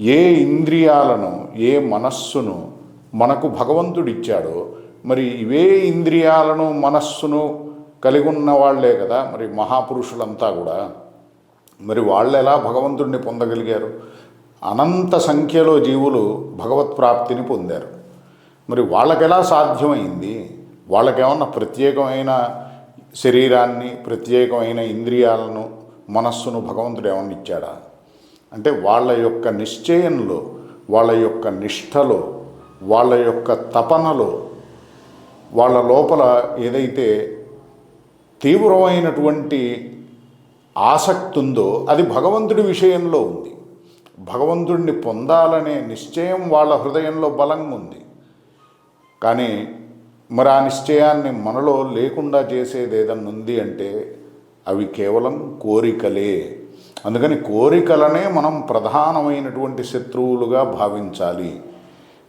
ఏ ఇంద్రియాలను ఏ మనస్సును మనకు భగవంతుడిచ్చాడో మరి ఇవే ఇంద్రియాలను మనస్సును కలిగి ఉన్న వాళ్ళే కదా మరి మహాపురుషులంతా కూడా. మరి వాళ్ళు ఎలా భగవంతుడిని పొందగలిగారు? అనంత సంఖ్యలో జీవులు భగవత్ ప్రాప్తిని పొందారు. మరి వాళ్ళకి ఎలా సాధ్యమైంది? వాళ్ళకేమన్నా ప్రత్యేకమైన శరీరాన్ని ప్రత్యేకమైన ఇంద్రియాలను మనస్సును భగవంతుడు ఏమన్నా ఇచ్చాడా? అంటే వాళ్ళ యొక్క నిశ్చయంలో వాళ్ళ యొక్క నిష్ఠలో వాళ్ళ యొక్క తపనలో వాళ్ళ లోపల ఏదైతే తీవ్రమైనటువంటి ఆసక్తి ఉందో అది భగవంతుడి విషయంలో ఉంది. భగవంతుడిని పొందాలనే నిశ్చయం వాళ్ళ హృదయంలో బలంగా ఉంది. కానీ మరి ఆ నిశ్చయాన్ని మనలో లేకుండా చేసేది ఏదన్నా ఉంది అంటే అవి కేవలం కోరికలే. అందుకని కోరికలనే మనం ప్రధానమైనటువంటి శత్రువులుగా భావించాలి.